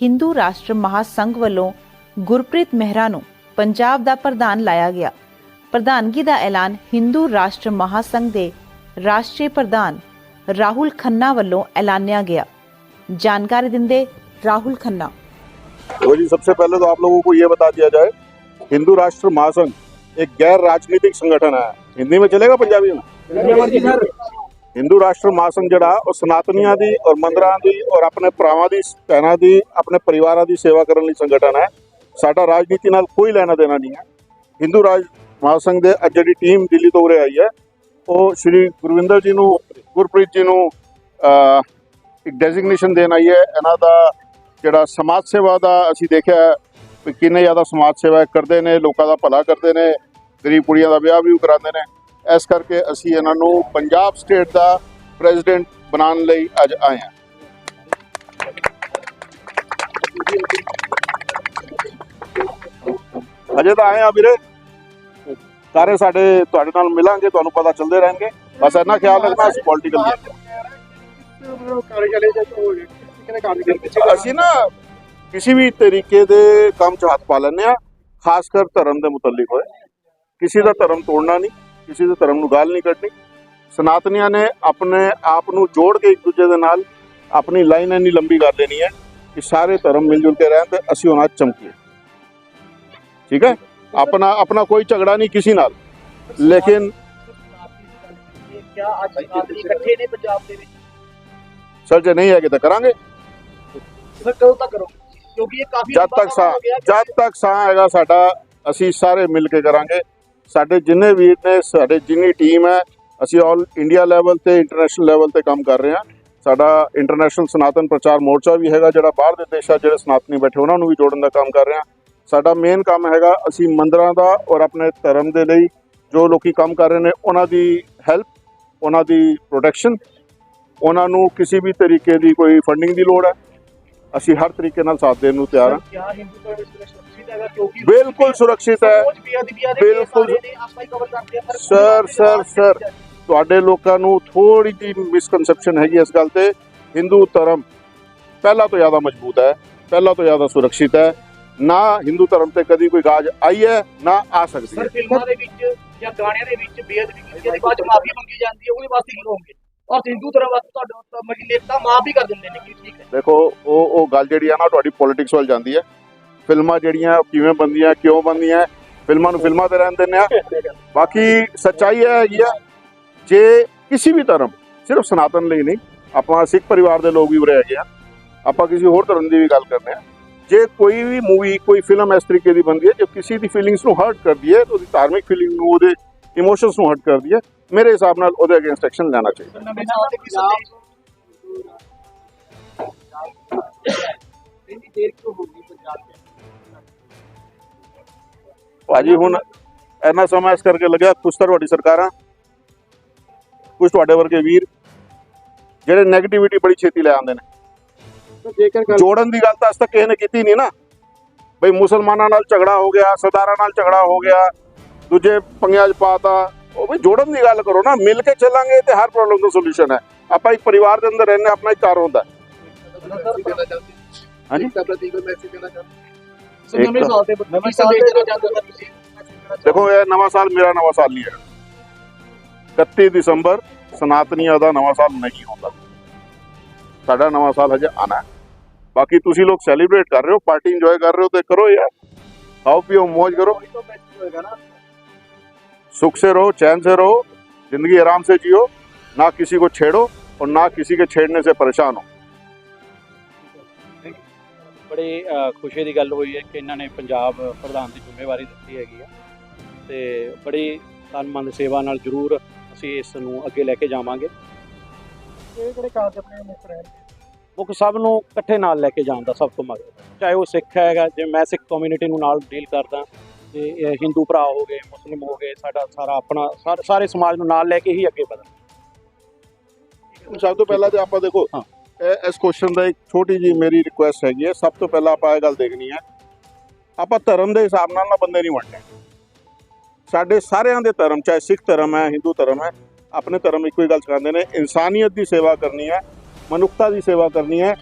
ਹਿੰਦੂ ਰਾਸ਼ਟਰ ਮਹਾਸੰਘ ਵੱਲੋਂ ਗੁਰਪ੍ਰੀਤ ਮਹਿਰਾ ਨੂੰ ਪੰਜਾਬ ਦਾ ਪ੍ਰਧਾਨ ਲਾਇਆ ਗਿਆ ਪ੍ਰਧਾਨਗੀ ਦਾ ਐਲਾਨ ਹਿੰਦੂ ਰਾਸ਼ਟਰ ਮਹਾਸੰਘ ਦੇ ਰਾਸ਼ਟਰੀ ਪ੍ਰਧਾਨ ਰਾਹੁਲ ਖੰਨਾ ਵੱਲੋਂ ਐਲਾਨਿਆ ਗਿਆ ਜਾਣਕਾਰੀ ਦਿੰਦੇ ਰਾਹੁਲ ਖੰਨਾ तो जी सबसे पहले तो आप लोगों को ये बता दिया जाए हिंदू राष्ट्र महासंघ एक गैर राजनीतिक संगठन है हिंदी में चलेगा पंजाबी में ਹਿੰਦੂ ਰਾਸ਼ਟਰ ਮਹਾਸੰਘ ਜਿਹੜਾ ਉਹ ਸਨਾਤਨੀਆਂ ਦੀ ਔਰ ਮੰਦਰਾਂ ਦੀ ਔਰ ਆਪਣੇ ਭਰਾਵਾਂ ਦੀ ਭੈਣਾਂ ਦੀ ਆਪਣੇ ਪਰਿਵਾਰਾਂ ਦੀ ਸੇਵਾ ਕਰਨ ਲਈ ਸੰਗਠਨ ਹੈ। ਸਾਡਾ ਰਾਜਨੀਤੀ ਨਾਲ ਕੋਈ ਲੈਣਾ ਦੇਣਾ ਨਹੀਂ ਹੈ। ਹਿੰਦੂ ਰਾਜ ਮਹਾਸੰਘ ਦੇ ਅੱਜ ਜਿਹੜੀ ਟੀਮ ਦਿੱਲੀ ਤੋਂ ਉਰੇ ਆਈ ਹੈ ਉਹ ਸ਼੍ਰੀ ਗੁਰਵਿੰਦਰ ਜੀ ਨੂੰ ਗੁਰਪ੍ਰੀਤ ਜੀ ਨੂੰ ਅਹ, ਇੱਕ ਡੈਜ਼ਿਗਨੇਸ਼ਨ ਦੇਣ ਆਈ ਹੈ। ਇਹਨਾਂ ਦਾ ਜਿਹੜਾ ਸਮਾਜ ਸੇਵਾ ਦਾ ਅਸੀਂ ਦੇਖਿਆ ਵੀ ਕਿੰਨੇ ਜ਼ਿਆਦਾ ਸਮਾਜ ਸੇਵਾ ਕਰਦੇ ਨੇ ਲੋਕਾਂ ਦਾ ਭਲਾ ਕਰਦੇ ਨੇ ਗਰੀਬ ਕੁੜੀਆਂ ਦਾ ਵਿਆਹ ਵੀ ਕਰਾਉਂਦੇ ਨੇ। ਇਸ ਕਰਕੇ ਅਸੀਂ ਇਹਨਾਂ ਨੂੰ ਪੰਜਾਬ ਸਟੇਟ ਦਾ ਪ੍ਰੈਜ਼ੀਡੈਂਟ ਬਣਾਉਣ ਲਈ ਅੱਜ ਆਏ ਹਾਂ। ਅਜੇ ਤਾਂ ਆਏ ਆ ਵੀਰੇ। ਸਾਰੇ ਸਾਡੇ ਤੁਹਾਡੇ ਨਾਲ ਮਿਲਾਂਗੇ, ਤੁਹਾਨੂੰ ਪਤਾ ਚੱਲਦੇ ਰਹਿਣਗੇ। ਬਸ ਇੰਨਾ ਖਿਆਲ ਰੱਖਣਾ, ਅਸੀਂ ਪੋਲੀਟੀਕਲ ਨਹੀਂ ਅਸੀਂ ਨਾ ਕਿਸੇ ਵੀ ਤਰੀਕੇ ਦੇ ਕੰਮ ਚ ਹੱਥ ਪਾ ਲੈਂਦੇ ਆ ਖਾਸ ਕਰ ਧਰਮ ਦੇ ਮੁਤਲਕ ਹੋਏ। ਕਿਸੇ ਦਾ ਧਰਮ ਤੋੜਨਾ ਨਹੀਂ। ਕਿਸੇ ਦੇ ਧਰਮ ਨੂੰ ਗਾਲ ਨਹੀਂ ਕੱਢਣੀ। ਸਨਾਤਨੀਆਂ ਨੇ ਆਪਣੇ ਆਪ ਨੂੰ ਜੋੜ ਕੇ ਇੱਕ ਦੂਜੇ ਦੇ ਨਾਲ ਆਪਣੀ ਲਾਈਨ ਇੰਨੀ ਲੰਬੀ ਕਰ ਲੈਣੀ ਹੈ ਕਿ ਸਾਰੇ ਧਰਮ ਮਿਲ ਜੁਲ ਕੇ ਰਹਿਣ ਤੇ ਅਸੀਂ ਉਹਨਾਂ ਚਮਕੀਏ। ਠੀਕ ਹੈ? ਆਪਣਾ ਆਪਣਾ ਕੋਈ ਝਗੜਾ ਨਹੀਂ ਕਿਸੇ ਨਾਲ। ਲੇਕਿਨ ਕਿਆ ਅੱਜ ਆਦਮੀ ਇਕੱਠੇ ਨੇ ਪੰਜਾਬ ਦੇ ਵਿੱਚ? ਸਰ ਜੇ ਨਹੀਂ ਹੈਗੇ ਤਾਂ ਕਰਾਂਗੇ। ਫਿਰ ਕਦੋਂ ਤੱਕ ਕਰੋਗੇ? ਕਿਉਂਕਿ ਇਹ ਕਾਫੀ ਜਦ ਤੱਕ ਸਾਹ ਜਦ ਤੱਕ ਸਾਹ ਹੈਗਾ ਸਾਡਾ ਅਸੀਂ ਸਾਰੇ ਮਿਲ ਕੇ ਕਰਾਂਗੇ। ਸਾਡੇ ਜਿੰਨੇ ਵੀਰ ਨੇ, ਸਾਡੇ ਜਿੰਨੀ ਟੀਮ ਹੈ, ਅਸੀਂ ਆਲ ਇੰਡੀਆ ਲੈਵਲ ਤੇ ਇੰਟਰਨੈਸ਼ਨਲ ਲੈਵਲ ਤੇ ਕੰਮ ਕਰ ਰਹੇ ਹਾਂ। ਸਾਡਾ ਇੰਟਰਨੈਸ਼ਨਲ ਸਨਾਤਨ ਪ੍ਰਚਾਰ ਮੋਰਚਾ ਵੀ ਹੈਗਾ, ਜਿਹੜਾ ਬਾਹਰ ਦੇ ਦੇਸ਼ਾਂ 'ਚ ਜਿਹੜੇ ਸਨਾਤਨੀ ਬੈਠੇ, ਉਹਨਾਂ ਨੂੰ ਵੀ ਜੋੜਨ ਦਾ ਕੰਮ ਕਰ ਰਹੇ ਹਾਂ। ਸਾਡਾ ਮੇਨ ਕੰਮ ਹੈਗਾ, ਅਸੀਂ ਮੰਦਰਾਂ ਦਾ ਔਰ ਆਪਣੇ ਧਰਮ ਦੇ ਲਈ ਜੋ ਲੋਕੀ ਕੰਮ ਕਰ ਰਹੇ ਨੇ, ਉਹਨਾਂ ਦੀ ਹੈਲਪ ਉਹਨਾਂ ਦੀ ਪ੍ਰੋਟੈਕਸ਼ਨ ਉਹਨਾਂ ਨੂੰ ਕਿਸੇ ਵੀ ਤਰੀਕੇ ਦੀ ਕੋਈ ਫੰਡਿੰਗ ਦੀ ਲੋੜ ਹੈ। ਅਸੀਂ ਹਰ ਤਰੀਕੇ ਨਾਲ ਸਾਥ ਦੇਣ ਨੂੰ ਤਿਆਰ ਹਾਂ। ਕਿਆ ਹਿੰਦੂ ਧਰਮ ਵਿੱਚ ਸੁਰੱਖਿਤ ਹੈਗਾ? ਕਿਉਂਕਿ ਬਿਲਕੁਲ ਸੁਰੱਖਿਅਤ ਹੈ। ਬਿਲਕੁਲ। ਬਿਲਕੁਲ ਆਪਾਂ ਹੀ ਕਵਰ ਕਰਦੇ ਆ ਪਰ ਸਰ ਸਰ ਸਰ ਤੁਹਾਡੇ ਲੋਕਾਂ ਨੂੰ ਥੋੜੀ ਜਿਹੀ ਮਿਸਕਨਸੈਪਸ਼ਨ ਹੈਗੀ ਇਸ ਗੱਲ ਤੇ। ਹਿੰਦੂ ਧਰਮ ਪਹਿਲਾਂ ਤੋਂ ਜ਼ਿਆਦਾ ਮਜ਼ਬੂਤ ਹੈ ਪਹਿਲਾਂ ਤੋਂ ਜ਼ਿਆਦਾ ਸੁਰੱਖਿਅਤ ਹੈ। ਨਾ ਹਿੰਦੂ ਧਰਮ ਤੇ ਕਦੀ ਕੋਈ ਗਾਜ ਆਈ ਹੈ ਨਾ ਆ ਸਕਦੀ ਹੈ। ਸਰ ਫਿਲਮਾਂ ਦੇ ਵਿੱਚ ਜਾਂ ਗਾਣਿਆਂ ਦੇ ਵਿੱਚ ਬੇਅਦਬੀ ਕੀਤੀ ਜਾਂਦੀ ਬਾਅਦ ਮਾਫੀ ਮੰਗੀ ਜਾਂਦੀ ਹੈ ਉਹਦੇ ਵਾਸਤੇ ਕੀ ਹੋਣਗੇ ਔਰ ਹਿੰਦੂ ਧਰਮ ਵਾਸਤੇ ਤੁਹਾਡੇ ਉੱਤੇ ਨੇਤਾ ਮਾਫ ਹੀ ਕਰ ਦਿੰਦੇ ਨੇ ਕਿ ਠੀਕ ਹੈ ਦੇਖੋ, ਉਹ ਉਹ ਗੱਲ ਜਿਹੜੀ ਆ ਨਾ, ਤੁਹਾਡੀ ਪੋਲਿਟਿਕਸ ਵੱਲ ਜਾਂਦੀ ਹੈ। ਫਿਲਮਾਂ ਜਿਹੜੀਆਂ, ਕਿਵੇਂ ਬੰਦੀਆਂ ਕਿਉਂ ਬੰਦੀਆਂ ਫਿਲਮਾਂ ਨੂੰ ਫਿਲਮਾਂ ਤੇ ਰਹਿਣ ਦਿੰਦੇ ਆ। ਬਾਕੀ ਸੱਚਾਈ ਇਹ ਹੈਗੀ ਆ, ਜੇ ਕਿਸੇ ਵੀ ਧਰਮ, ਸਿਰਫ ਸਨਾਤਨ ਲਈ ਨਹੀਂ, ਆਪਾਂ ਸਿੱਖ ਪਰਿਵਾਰ ਦੇ ਲੋਕ ਵੀ ਉਰੇ ਹੈਗੇ ਆ। ਆਪਾਂ ਕਿਸੇ ਹੋਰ ਧਰਮ ਦੀ ਵੀ ਗੱਲ ਕਰਦੇ ਆ। ਜੇ ਕੋਈ ਵੀ ਮੂਵੀ ਕੋਈ ਫਿਲਮ ਇਸ ਤਰੀਕੇ ਦੀ ਬਣਦੀ ਹੈ, ਜੋ ਕਿਸੇ ਦੀ ਫੀਲਿੰਗਸ ਨੂੰ ਹਰਟ ਕਰਦੀ ਹੈ, ਤਾਂ ਉਹਦੀ ਧਾਰਮਿਕ ਫੀਲਿੰਗ ਨੂੰ, ਉਹਦੇ ਇਮੋਸ਼ਨਸ ਨੂੰ ਹਰਟ ਕਰਦੀ ਹੈ ਮੇਰੇ ਹਿਸਾਬ ਨਾਲ ਉਹਦੇ ਅਗੇਂਸਟ ਐਕਸ਼ਨ ਲੈਣਾ ਚਾਹੀਦਾ। ਭਾਜੀ ਹੁਣ ਇੰਨਾ ਸਮਾਂ ਇਸ ਕਰਕੇ ਲੱਗਿਆ ਕੁਛ ਤਾਂ ਤੁਹਾਡੀ ਸਰਕਾਰਾਂ ਕੁਛ ਤੁਹਾਡੇ ਵਰਗੇ ਵੀਰ ਜਿਹੜੇ 네ਗੇਟਿਵਿਟੀ ਬੜੀ ਛੇਤੀ ਲੈ ਆਉਂਦੇ ਨੇ। ਜੇਕਰ ਜੋੜਨ ਦੀ ਗੱਲ ਤਾਂ ਅੱਜ ਤੱਕ ਕਿਸੇ ਨੇ ਕੀਤੀ ਨਹੀਂ ਨਾ। ਬਈ ਮੁਸਲਮਾਨਾਂ ਨਾਲ ਝਗੜਾ ਹੋ ਗਿਆ ਸਰਦਾਰਾਂ ਨਾਲ ਝਗੜਾ ਹੋ ਗਿਆ ਦੂਜੇ ਪੰਗਿਆਂ 'ਚ ਪਾਤਾ ਉਹ ਵੀ ਜੋੜਨ ਦੀ ਗੱਲ ਕਰੋ ਨਾ ਮਿਲ ਕੇ ਚੱਲਾਂਗੇ ਤੇ ਹਰ ਪ੍ਰੋਬਲਮ ਦਾ ਸੋਲੂਸ਼ਨ ਹੈ। ਆਪਾਂ ਇੱਕ ਪਰਿਵਾਰ ਦੇ ਅੰਦਰ ਰਹਿੰਦੇ ਆਪਣਾ ਇੱਕ ਘਰ ਹੁੰਦਾ ਦੇਖੋ ਇਹ ਨਵਾਂ ਸਾਲ ਮੇਰਾ ਨਵਾਂ ਸਾਲ ਨਹੀਂ ਹੈ। 31 ਦਸੰਬਰ ਸਨਾਤਨੀਆ ਦਾ ਨਵਾਂ ਸਾਲ ਨਹੀਂ ਹੁੰਦਾ। ਸਾਡਾ ਨਵਾਂ ਸਾਲ ਹਜੇ ਆਣਾ ਬਾਕੀ ਤੁਸੀਂ ਲੋਕ ਸੈਲੀਬ੍ਰੇਟ ਕਰ ਰਹੇ ਹੋ ਪਾਰਟੀ ਇੰਜੋਏ ਕਰ ਰਹੇ ਹੋ ਤੇ ਕਰੋ ਯਾਰ ਆਓ ਪੀਓ ਮौज ਕਰੋ। सुख से रहो चैन से रहो जिंदगी आराम से जियो ना किसी को छेड़ो और ना किसी के छेड़ने से परेशान हो ਬੜੇ ਅ, ਖੁਸ਼ੀ ਦੀ ਗੱਲ ਹੋਈ ਹੈ ਕਿ ਇਹਨਾਂ ਨੇ ਪੰਜਾਬ ਪ੍ਰਧਾਨ ਦੀ ਜ਼ਿੰਮੇਵਾਰੀ ਦਿੱਤੀ ਹੈਗੀ ਆ ਤੇ ਬੜੀ ਤਨਮਨ ਸੇਵਾ ਨਾਲ ਜ਼ਰੂਰ ਅਸੀਂ ਇਸ ਨੂੰ ਅੱਗੇ ਲੈ ਕੇ ਜਾਵਾਂਗੇ ਇਹ ਕਿਹੜੇ ਕਾਰਜ ਆਪਣੇ ਮੁੱਖ ਰਹਿਣ ਮੁੱਖ ਸਭ ਨੂੰ ਇਕੱਠੇ ਨਾਲ ਲੈ ਕੇ ਜਾਣ ਦਾ ਸਭ ਤੋਂ ਮਗਰ ਚਾਹੇ ਉਹ ਸਿੱਖ ਹੈਗਾ ਜੇ ਮੈਂ ਸਿੱਖ ਕਮਿਊਨਿਟੀ ਨੂੰ ਨਾਲ ਡੀਲ ਕਰਦਾ ਤੇ ਇਹ ਹਿੰਦੂ ਭਰਾ ਹੋ ਗਏ ਮੁਸਲਿਮ ਹੋ ਗਏ ਸਾਡਾ ਸਾਰਾ ਆਪਣਾ ਸਾਰੇ- ਸਮਾਜ ਨੂੰ ਨਾਲ ਲੈ ਕੇ ਹੀ ਅੱਗੇ ਵਧਣਾ। ਸਭ ਤੋਂ ਪਹਿਲਾਂ ਤੇ ਆਪਾਂ ਦੇਖੋ ਇਸ ਕੁਐਸਚਨ ਦਾ ਇੱਕ ਛੋਟੀ ਜੀ ਮੇਰੀ ਰਿਕੁਐਸਟ ਹੈਗੀ ਹੈ। ਸਭ ਤੋਂ ਪਹਿਲਾਂ ਆਪਾਂ ਇਹ ਗੱਲ ਦੇਖਣੀ ਹੈ ਆਪਾਂ ਧਰਮ ਦੇ ਹਿਸਾਬ ਨਾਲ ਨਾ ਬੰਦੇ ਨਹੀਂ ਵੰਡਣੇ। ਸਾਡੇ ਸਾਰਿਆਂ ਦੇ ਧਰਮ ਚਾਹੇ ਸਿੱਖ ਧਰਮ ਹੈ ਹਿੰਦੂ ਧਰਮ ਹੈ ਆਪਣੇ ਧਰਮ ਇੱਕੋ ਹੀ ਗੱਲ ਸਿਖਾਉਂਦੇ ਨੇ ਇਨਸਾਨੀਅਤ ਦੀ ਸੇਵਾ ਕਰਨੀ ਹੈ ਮਨੁੱਖਤਾ ਦੀ ਸੇਵਾ ਕਰਨੀ ਹੈ।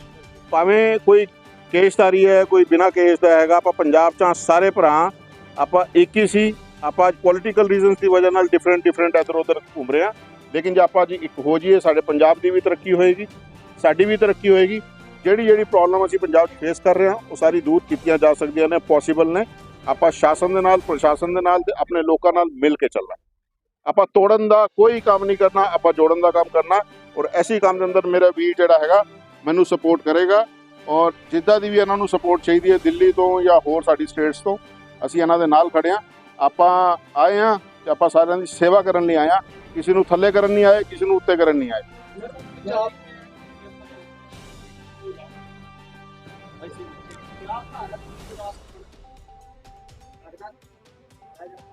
ਭਾਵੇਂ ਕੋਈ ਕੇਸਦਾਰੀ ਹੈ ਕੋਈ ਬਿਨਾ ਕੇਸ ਦਾ ਹੈਗਾ ਆਪਾਂ ਪੰਜਾਬ ਚ ਸਾਰੇ ਭਰਾ ਆਪਾਂ ਇੱਕ ਹੀ ਸੀ, ਆਪਾਂ ਅੱਜ ਪੋਲੀਟੀਕਲ ਰੀਜ਼ਨਸ ਦੀ ਵਜ੍ਹਾ ਨਾਲ ਡਿਫਰੈਂਟ ਡਿਫਰੈਂਟ ਇੱਧਰ ਉੱਧਰ ਘੁੰਮ ਰਹੇ ਹਾਂ। ਲੇਕਿਨ ਜੇ ਆਪਾਂ ਜੀ ਇੱਕ ਹੋ ਜਾਈਏ, ਸਾਡੇ ਪੰਜਾਬ ਦੀ ਵੀ ਤਰੱਕੀ ਹੋਏਗੀ, ਸਾਡੀ ਵੀ ਤਰੱਕੀ ਹੋਏਗੀ, ਜਿਹੜੀ ਜਿਹੜੀ ਪ੍ਰੋਬਲਮ ਅਸੀਂ ਪੰਜਾਬ 'ਚ ਫੇਸ ਕਰ ਰਹੇ ਹਾਂ, ਉਹ ਸਾਰੀ ਦੂਰ ਕੀਤੀਆਂ ਜਾ ਸਕਦੀਆਂ ਨੇ ਪੋਸੀਬਲ ਨੇ। ਆਪਾਂ ਸ਼ਾਸਨ ਦੇ ਨਾਲ, ਪ੍ਰਸ਼ਾਸਨ ਦੇ ਨਾਲ ਤੇ ਆਪਣੇ ਲੋਕਾਂ ਨਾਲ ਮਿਲ ਕੇ ਚੱਲਣਾ। ਆਪਾਂ ਤੋੜਨ ਦਾ ਕੋਈ ਕੰਮ ਨਹੀਂ ਕਰਨਾ, ਆਪਾਂ ਜੋੜਨ ਦਾ ਕੰਮ ਕਰਨਾ। ਔਰ ਐਸੀ ਕੰਮ ਦੇ ਅੰਦਰ ਮੇਰਾ ਵੀਰ ਜਿਹੜਾ ਹੈਗਾ, ਮੈਨੂੰ ਸਪੋਰਟ ਕਰੇਗਾ। ਔਰ ਜਿੱਦਾਂ ਦੀ ਵੀ ਇਹਨਾਂ ਨੂੰ ਸਪੋਰਟ ਚਾਹੀਦੀ ਹੈ, ਦਿੱਲੀ ਤੋਂ ਜਾਂ ਹੋਰ ਸਾਡੀ ਸਟੇਟਸ ਤੋਂ ਅਸੀਂ ਇਹਨਾਂ ਦੇ ਨਾਲ ਖੜੇ ਹਾਂ। ਆਪਾਂ ਆਏ ਹਾਂ ਤੇ ਆਪਾਂ ਸਾਰਿਆਂ ਦੀ ਸੇਵਾ ਕਰਨ ਲਈ ਆਏ ਹਾਂ। ਕਿਸੇ ਨੂੰ ਥੱਲੇ ਕਰਨ ਨਹੀਂ ਆਏ, ਕਿਸੇ ਨੂੰ ਉੱਤੇ ਕਰਨ ਨਹੀਂ ਆਏ। ਪੰਜਾਬ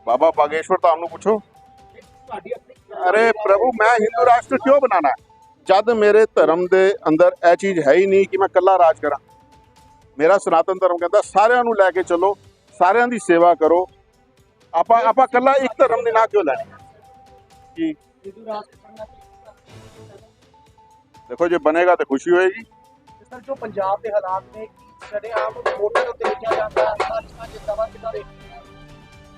ਬਾਬਾ ਬਾਗੇਸ਼ਵਰ ਧਾਮ ਨੂੰ ਪੁੱਛੋ। ਅਰੇ ਪ੍ਰਭੂ, ਮੈਂ ਹਿੰਦੂ ਰਾਸ਼ਟਰ ਕਿਉਂ ਬਣਾਣਾ ਜਦ ਮੇਰੇ ਧਰਮ ਦੇ ਅੰਦਰ ਇਹ ਚੀਜ਼ ਹੈ ਹੀ ਨਹੀਂ ਕਿ ਮੈਂ ਇਕੱਲਾ ਰਾਜ ਕਰਾਂ। ਮੇਰਾ ਸਨਾਤਨ ਧਰਮ ਕਹਿੰਦਾ, ਸਾਰਿਆਂ ਨੂੰ ਲੈ ਕੇ ਚੱਲੋ। ਸਾਰਿਆਂ ਦੀ ਸੇਵਾ ਕਰੋ। ਆਪਾਂ ਆਪਾਂ ਇਕੱਲਾ ਇੱਕ ਧਰਮ ਦੇ ਨਾਂ ਕਿਉਂ ਲੈਣੀ? ਸੰਗਠਨ ਦੇਖੋ ਜੇ ਬਣੇਗਾ ਤਾਂ ਖੁਸ਼ੀ ਹੋਏਗੀ। ਸਰ ਜੋ ਪੰਜਾਬ ਦੇ ਹਾਲਾਤ ਨੇ ਸ਼ਰੇਆਮ ਵੋਟਾਂ ਉੱਤੇ ਲਿਖਿਆ ਜਾਂਦਾ ਹੈ ਖਾਲਿਸਤਾਨ ਜਿੰਦਾਬਾਦ ਕਿਦਾਂ ਦੇ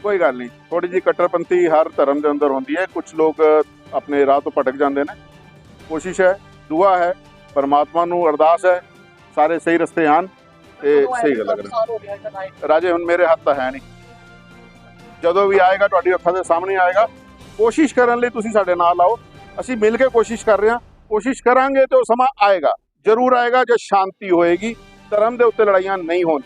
ਕੋਈ ਗੱਲ ਨਹੀਂ। ਥੋੜੀ ਜਿਹੀ ਕੱਟੜਪੰਥੀ ਹਰ ਧਰਮ ਦੇ ਅੰਦਰ ਹੁੰਦੀ ਹੈ। ਕੁਝ ਲੋਕ ਆਪਣੇ ਰਾਹ ਤੋਂ ਭਟਕ ਜਾਂਦੇ ਨੇ। ਕੋਸ਼ਿਸ਼ ਹੈ ਦੁਆ ਹੈ ਪਰਮਾਤਮਾ ਨੂੰ ਅਰਦਾਸ ਹੈ। ਸਾਰੇ ਸਹੀ ਰਸਤੇ ਆਣ ਤੇ ਸਹੀ ਗੱਲ ਲਾਈਟ ਰਾਜੇ ਹੁਣ ਮੇਰੇ ਹੱਥ ਤਾਂ ਹੈ ਨਹੀਂ। ਜਦੋਂ ਵੀ ਆਏਗਾ ਤੁਹਾਡੀ ਅੱਖਾਂ ਦੇ ਸਾਹਮਣੇ ਆਏਗਾ ਕੋਸ਼ਿਸ਼ ਕਰਨ ਲਈ ਤੁਸੀਂ ਸਾਡੇ ਨਾਲ ਆਓ। ਅਸੀਂ ਮਿਲ ਕੇ ਕੋਸ਼ਿਸ਼ ਕਰ ਰਹੇ ਹਾਂ। ਕੋਸ਼ਿਸ਼ ਕਰਾਂਗੇ ਤੇ ਉਹ ਸਮਾਂ ਆਏਗਾ। ਜ਼ਰੂਰ ਆਏਗਾ ਜੇ ਸ਼ਾਂਤੀ ਹੋਏਗੀ। ਧਰਮ ਦੇ ਉੱਤੇ ਲੜਾਈਆਂ ਨਹੀਂ ਹੋਣ।